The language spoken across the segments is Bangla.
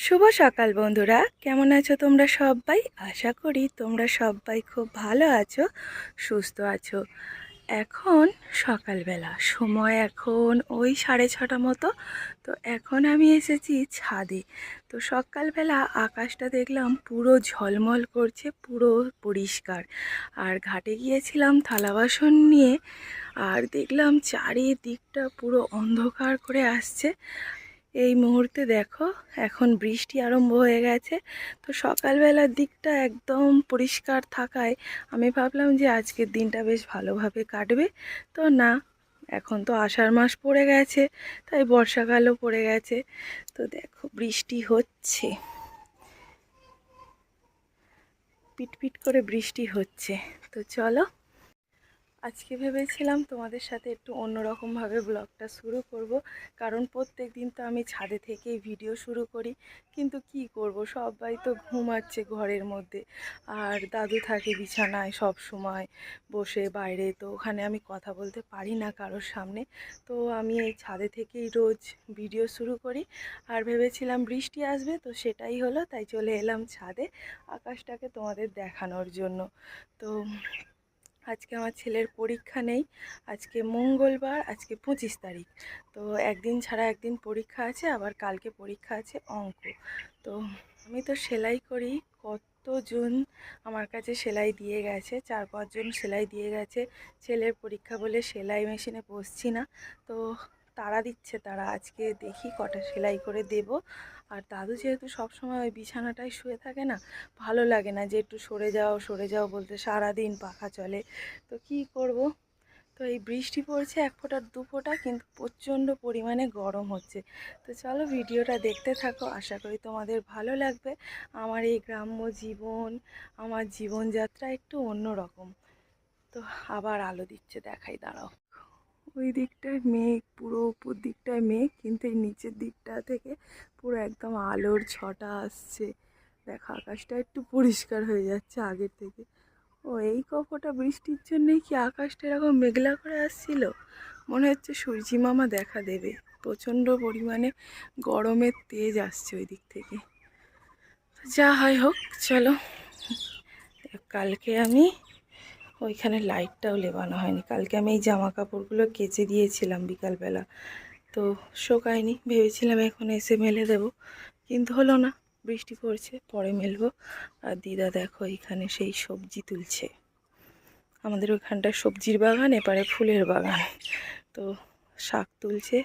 শুভ সকাল বন্ধুরা। কেমন আছো তোমরা সবাই? আশা করি তোমরা সবাই খুব ভালো আছো, সুস্থ আছো। এখন সকালবেলা, সময় এখন ওই সাড়ে ছটা মতো। তো এখন আমি এসেছি ছাদে। তো সকালবেলা আকাশটা দেখলাম পুরো ঝলমল করছে, পুরো পরিষ্কার। আর ঘাটে গিয়েছিলাম থালা বাসন নিয়ে, আর দেখলাম চারিদিকটা পুরো অন্ধকার করে আসছে। এই মুহূর্তে দেখো, এখন বৃষ্টি আরম্ভ হয়ে গেছে। তো সকালবেলার দিকটা একদম পরিষ্কার থাকায় আমি ভাবলাম যে আজকের দিনটা বেশ ভালোভাবে কাটবে। তো না, এখন তো আষাঢ় মাস পড়ে গেছে, তাই বর্ষাকালও পড়ে গেছে। তো দেখো, বৃষ্টি হচ্ছে। পিটপিট করে বৃষ্টি হচ্ছে। তো চলো আজকে ভেবেছিলাম তোমাদের সাথে একটু অন্যরকমভাবে ব্লগটা শুরু করব, কারণ প্রত্যেক দিন তো আমি ছাদে থেকেই ভিডিও শুরু করি। কিন্তু কি করব, সবাই তো ঘুমাচ্ছে ঘরের মধ্যে। আর দাদু থাকে বিছানায় সব সময় বসে, বাইরে তো ওখানে আমি কথা বলতে পারি না কারোর সামনে। তো আমি এই ছাদে থেকেই রোজ ভিডিও শুরু করি। আর ভেবেছিলাম বৃষ্টি আসবে তো সেটাই হলো, তাই চলে এলাম ছাদে আকাশটাকে তোমাদের দেখানোর জন্য। তো আজকে আমার ছেলের পরীক্ষা নেই। আজকে মঙ্গলবার, আজকে পঁচিশ তারিখ। তো একদিন ছাড়া একদিন পরীক্ষা আছে, আবার কালকে পরীক্ষা আছে অঙ্ক। তো আমি তো সেলাই করি, কতজন আমার কাছে সেলাই দিয়ে গেছে, চার পাঁচজন সেলাই দিয়ে গেছে। ছেলের পরীক্ষা বলে সেলাই মেশিনে বসছি না। তো তারা দিচ্ছে, তারা আজকে দেখি কটা সেলাই করে দেব। আর দাদু যেহেতু সবসময় ওই বিছানাটায় শুয়ে থাকে না, ভালো লাগে না যে একটু সরে যাও সরে যাও বলতে সারাদিন পাখা চলে। তো কি করব? তো এই বৃষ্টি পড়ছে এক ফোঁটা, দু ফোঁটা, কিন্তু প্রচণ্ড পরিমাণে গরম হচ্ছে। তো চলো ভিডিওটা দেখতে থাকো, আশা করি তোমাদের ভালো লাগবে। আমার এই গ্রাম্য জীবন, আমার জীবনযাত্রা একটু অন্যরকম। তো আবার আলো দিচ্ছে, দেখাই, দাঁড়াও। ওই দিকটায় মেঘ, পুরো উপর দিকটায় মেঘ, কিন্তু এই নিচের দিকটা থেকে পুরো একদম আলোর ছটা আসছে। দেখো, আকাশটা একটু পরিষ্কার হয়ে যাচ্ছে আগের থেকে। ও, এই কপটা বৃষ্টির জন্যই কি আকাশটা এরকম মেঘলা করে আসছিল? মনে হচ্ছে সূর্যি মামা দেখা দেবে। প্রচণ্ড পরিমাণে গরমের তেজ আসছে ওই দিক থেকে। যা হয় হোক, চলো। কালকে আমি ওইখানে লাইটটাও লেবানো হয়নি। কালকে আমি এই জামা কাপড়গুলো কেচে দিয়েছিলাম বিকালবেলা। তো শোকায়নি, ভেবেছিলাম এখন এসে মেলে দেব। কিন্তু হলো না, বৃষ্টি পড়ছে, পরে মেলবো। আর দিদা দেখো এখানে সেই সবজি তুলছে। আমাদের ওইখানটায় সবজির বাগান, এপারে ফুলের বাগান। তো শাক তুলছে।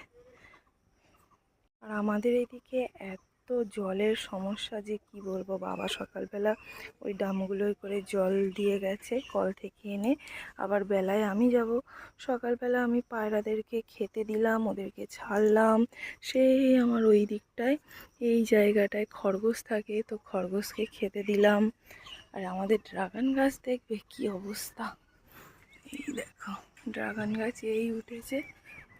আর আমাদের এদিকে এত জলের সমস্যা যে কি বলব? বাবা সকালবেলা ওই ডামগুলোই করে জল দিয়ে গেছে, কল থেকে এনে। আবার বেলায় আমি যাব। সকালবেলা আমি পায়রাদেরকে খেতে দিলাম, ওদেরকে ছাড়লাম। সেই আমার ওই দিকটায়, এই জায়গাটায় খরগোশ থাকে, তো খরগোশকে খেতে দিলাম। আর আমাদের ড্রাগন গাছ দেখবে কি অবস্থা। এই দেখো, ড্রাগন গাছ এই উঠেছে,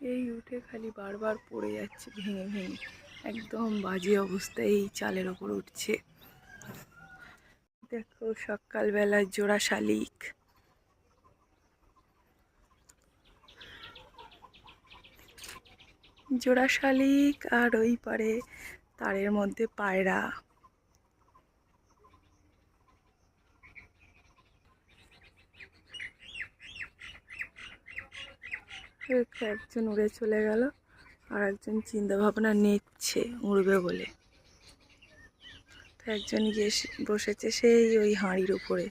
এই উঠে খালি বারবার পড়ে যাচ্ছে, ভেঙে ভেঙে। একদম বাজে অবস্থায় এই চালের ওপর উঠছে। দেখো সকালবেলা জোড়া শালিক। জোড়া শালিক আর ওই পারে তারের মধ্যে পায়রা। একজন উড়ে চলে গেল আর একজন চিন্তা ভাবনা নিচ্ছে উড়বে বলে। তো একজন গিয়ে বসেছে সেই ওই হাঁড়ির উপরে।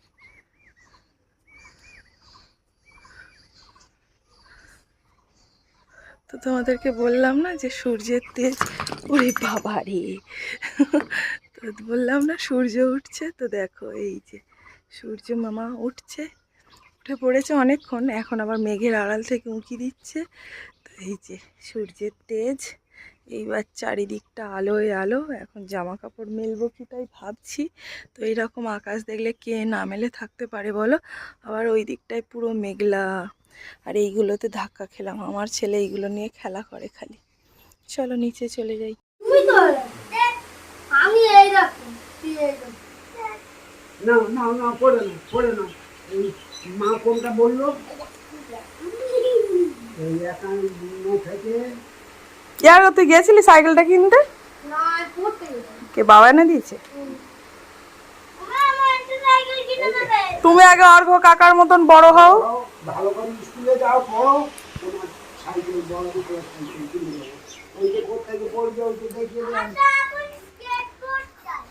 তো তোমাদেরকে বললাম না যে সূর্যের তেজ, ওরে বাবা রে তো বললাম না সূর্য উঠছে, তো দেখো এই যে সূর্য মামা উঠছে। উঠে পড়েছে অনেকক্ষণ, এখন আবার মেঘের আড়াল থেকে উঁকি দিচ্ছে। তো এই যে সূর্যের তেজ। এইবার চারিদিকটা আলোয় আলো এখন জামা কাপড় মেলবো কি তাই ভাবছি। তো এইরকম আকাশ দেখলে কে না মেলে থাকতে পারে বলো? আবার ওই দিকটায় পুরো মেঘলা। আর এইগুলোতে ধাক্কা খেলাম আমার ছেলে এইগুলো নিয়ে খেলা করে খালি। চলো নিচে চলে যাই। তুই আমি এইরকম তুই না না না পড়ে না পড়ে না। মা কোনটা বলল? এই একান্ন থেকে ইয়ার তুই গেছিলি সাইকেলটা কিনতে? কে বাবা এনে দিয়েছে? তুমি আগে অর্ঘ কাকার মতন বড় হও। ভালো করে স্কুলে যাও পড়ো। সাইকেল বড় সাইকেল ওই যে কোথায় পড়বে ওই যে দেখিয়ে দেবো তা এখন স্কেটবোর্ড চাই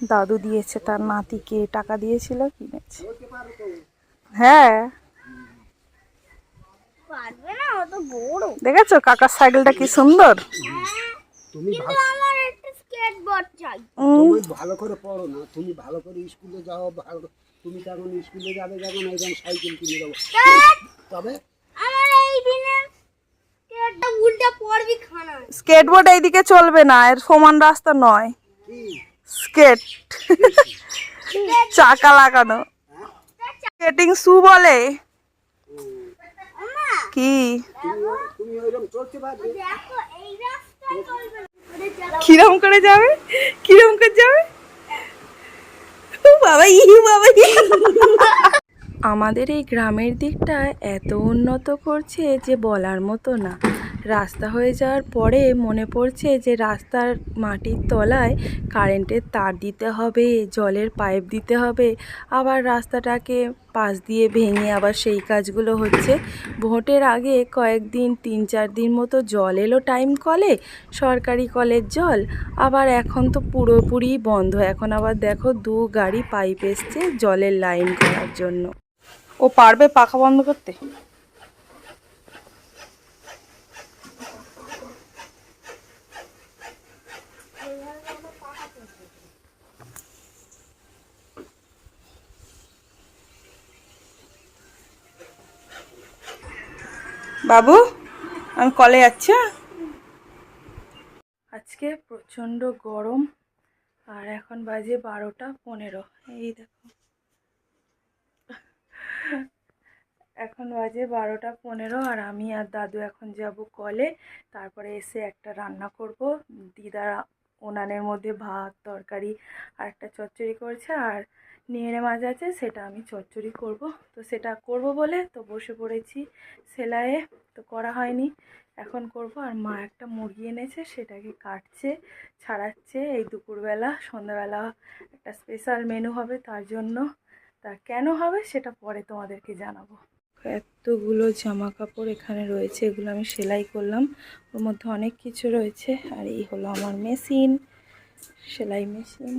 দাদু দিয়েছে তার নাতিকে টাকা দিয়েছিল কিনেছে। হ্যাঁ। দেখেছ কাকার সাইকেলটা কি সুন্দর? তুমি ভালো স্কেটবোর্ড উম, ভালো করে পড়ো না তুমি ভালো করে স্কুলে যাও ভালো তুমি তখন স্কুলে যাবে যখন একদম সাইকেল কিনে দেবো। তবে আমার এই দিনে স্কেটটা উল্টা পড়বি খানা। স্কেটবোর্ড এইদিকে চলবে না এর সমান রাস্তা নয়। কি? স্কেট। চাকা লাগানো। স্কেটিং শু বলে? কি? কিরম করে যাবে? কিরম করে যাবে? বাবা, ই বাবা। আমাদের এই গ্রামের দিকটা এত উন্নত করছে যে বলার মতো না। রাস্তা হয়ে যাওয়ার পরে মনে পড়ছে যে রাস্তার মাটির তলায় কারেন্টের তার দিতে হবে, জলের পাইপ দিতে হবে। আবার রাস্তাটাকে পাশ দিয়ে ভেঙে আবার সেই কাজগুলো হচ্ছে। ভোটের আগে কয়েকদিন, তিন চার দিন মতো জল এলো টাইম কলে, সরকারি কলের জল। আবার এখন তো পুরোপুরি বন্ধ। এখন আবার দেখো দু গাড়ি পাইপ এসছে জলের লাইন করার জন্য। ও পারবে পাখা বন্ধ করতে? বাবু, আমি কলে যাচ্ছি হ্যাঁ? আজকে প্রচণ্ড গরম, আর এখন বাজে বারোটা পনেরো। এই দেখো। এখন বাজে বারোটা পনেরো, আর আমি আর দাদু এখন যাব কলে। তারপরে এসে একটা রান্না করব। দিদা উনানের মধ্যে ভাত, তরকারি আর একটা চচ্চড়ি করছে, আর নিয়েড়ে মাছ আছে, সেটা আমি চচ্চড়ি করব। তো সেটা করব বলে তো বসে পড়েছি সেলাইয়ে, তো করা হয়নি। এখন করব, আর মা একটা মুরগি এনেছে, সেটাকে কাটছে, ছাড়াচ্ছে। এই দুপুরবেলা, সন্ধ্যাবেলা একটা স্পেশাল মেনু হবে, তার জন্য। তা কেন হবে, সেটা পরে তোমাদেরকে জানাব। এতগুলো জামা কাপড় এখানে রয়েছে, এগুলো আমি সেলাই করলাম। ওর মধ্যে অনেক কিছু রয়েছে, আর এই হলো আমার মেশিন সেলাই মেশিন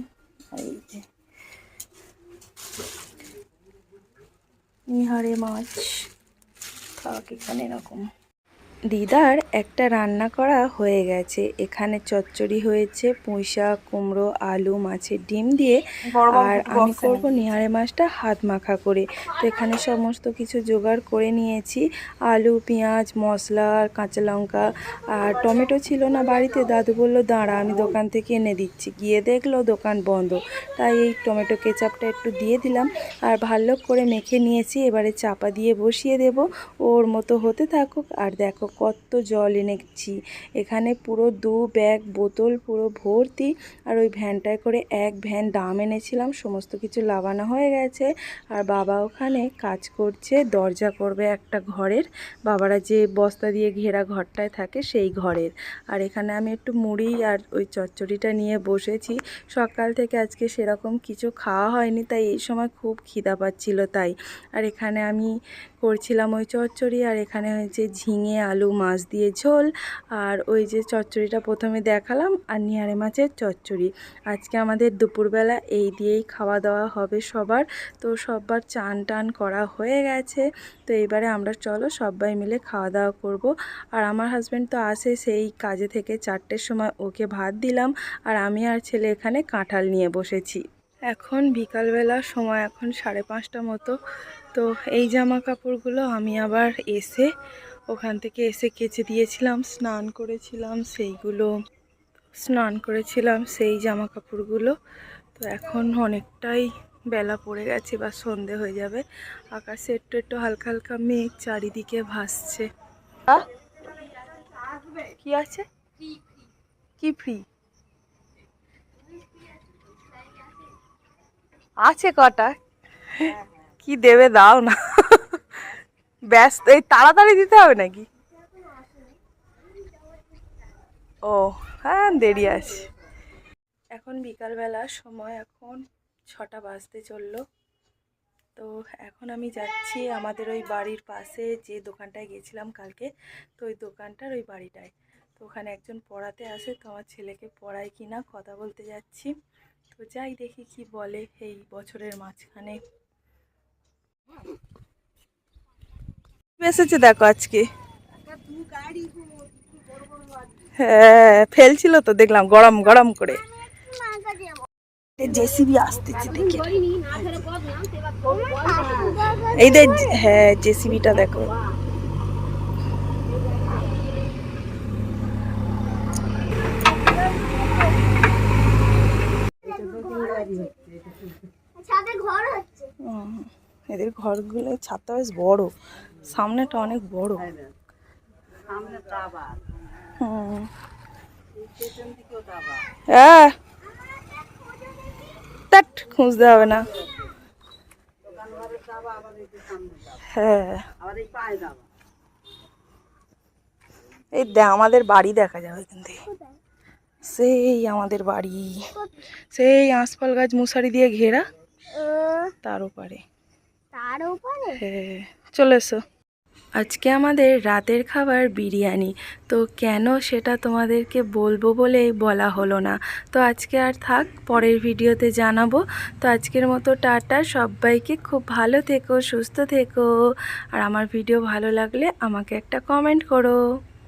আর এই যে নিহারে মাছ। থাক এখানে এরকম। দিদার একটা রান্না করা হয়ে গেছে। এখানে চচ্চড়ি হয়েছে পুঁই শাক কুমড়ো আলু মাছের ডিম দিয়ে। আর আমি করব নিহারে মাছটা হাত মাখা করে। তো এখানে সমস্ত কিছু জোগাড় করে নিয়েছি। আলু পেঁয়াজ মশলা আর কাঁচা লঙ্কা। আর টমেটো ছিল না বাড়িতে দাদু বলল দাঁড়া আমি দোকান থেকে এনে দিচ্ছি। গিয়ে দেখল দোকান বন্ধ। তাই এই টমেটো কেচাপটা একটু দিয়ে দিলাম। আর ভালো করে মেখে নিয়েছি। এবারে চাপা দিয়ে বসিয়ে দেব। ওর মতো হতে থাকুক। আর দেখো কত জল এনেছি। এখানে পুরো দু ব্যাগ বোতল পুরো ভর্তি। আর ওই ভ্যানটায় করে এক ভ্যান দাম এনেছিলাম, সমস্ত কিছু লাগানো হয়ে গেছে। আর বাবা ওখানে কাজ করছে, দরজা করবে একটা ঘরের। বাবারা যে বস্তা দিয়ে ঘেরা ঘরটায় থাকে সেই ঘরের। আর এখানে আমি একটু মুড়ি আর ওই চচ্চড়িটা নিয়ে বসেছি। সকাল থেকে আজকে সেরকম কিছু খাওয়া হয়নি, তাই এই সময় খুব খিদা পাচ্ছিল তাই। আর এখানে আমি করছিলাম ওই চচ্চড়ি, আর এখানে হয়েছে ঝিঙে, আলু মাছ দিয়ে ঝোল আর ওই যে চচ্চড়িটা প্রথমে দেখালাম আর নিহারে মাছের চচ্চড়ি। আজকে আমাদের দুপুরবেলা এই দিয়েই খাওয়া দাওয়া হবে সবার। তো সবার চান টান করা হয়ে গেছে। তো এইবারে আমরা চলো সবাই মিলে খাওয়া দাওয়া করব। আর আমার হাজব্যান্ড তো আসে সেই কাজে থেকে চারটের সময় ওকে ভাত দিলাম আর আমি আর ছেলে এখানে কাঁঠাল নিয়ে বসেছি। এখন বিকালবেলা সময় এখন সাড়ে পাঁচটা মতো। তো এই জামা কাপড়গুলো আমি আবার এসে ওখান থেকে এসে কেচে দিয়েছিলাম, স্নান করেছিলাম, সেইগুলো স্নান করেছিলাম, সেই জামা কাপড়গুলো তো এখন অনেকটাই বেলা পড়ে গেছে বা সন্ধে হয়ে যাবে। আকাশে একটু একটু হালকা হালকা মেঘ চারিদিকে ভাসছে? কি আছে? কি ফ্রি? আছে কটা? কি দেবে দাও না। ব্যস্ত, এই তাড়াতাড়ি দিতে হবে নাকি? ও হ্যাঁ দেরি আছে। এখন বিকালবেলা, সময় এখন ছটা বাজতে চলল। তো এখন আমি যাচ্ছি আমাদের ওই বাড়ির পাশে যে দোকানটায় গেছিলাম কালকে, তো ওই দোকানটার ওই বাড়িটায়। তো ওখানে একজন পড়াতে আসে, তো আমার ছেলেকে পড়ায় কি না কথা বলতে যাচ্ছি। তো যাই দেখি কি বলে এই বছরের মাঝখানে। এসেছে দেখো আজকে। হ্যাঁ ফেলছিল তো দেখলাম গরম গরম করে। জেসিবি আসতেছে দেখে। এই হ্যাঁ জেসিবিটা দেখো। এদের ঘরগুলো ছাদটা বেশ বড়। সামনেটা অনেক বড়। হ্যাঁ খুঁজতে হবে না। হ্যাঁ। এই দে আমাদের বাড়ি দেখা যাবে এখান থেকে। সেই আমাদের বাড়ি। সেই আঁশফল গাছ মশারি দিয়ে ঘেরা। তার উপরে তার উপরে হ্যাঁ। চলে এসো। আজকে আমাদের রাতের খাবার বিরিয়ানি। তো কেন সেটা তোমাদেরকে বলব বলে বলা হলো না। তো আজকে আর থাক, পরের ভিডিওতে জানাব। তো আজকের মতো টাটা, সবাইকে খুব ভালো থেকো, সুস্থ থেকো। আর আমার ভিডিও ভালো লাগলে আমাকে একটা কমেন্ট করো।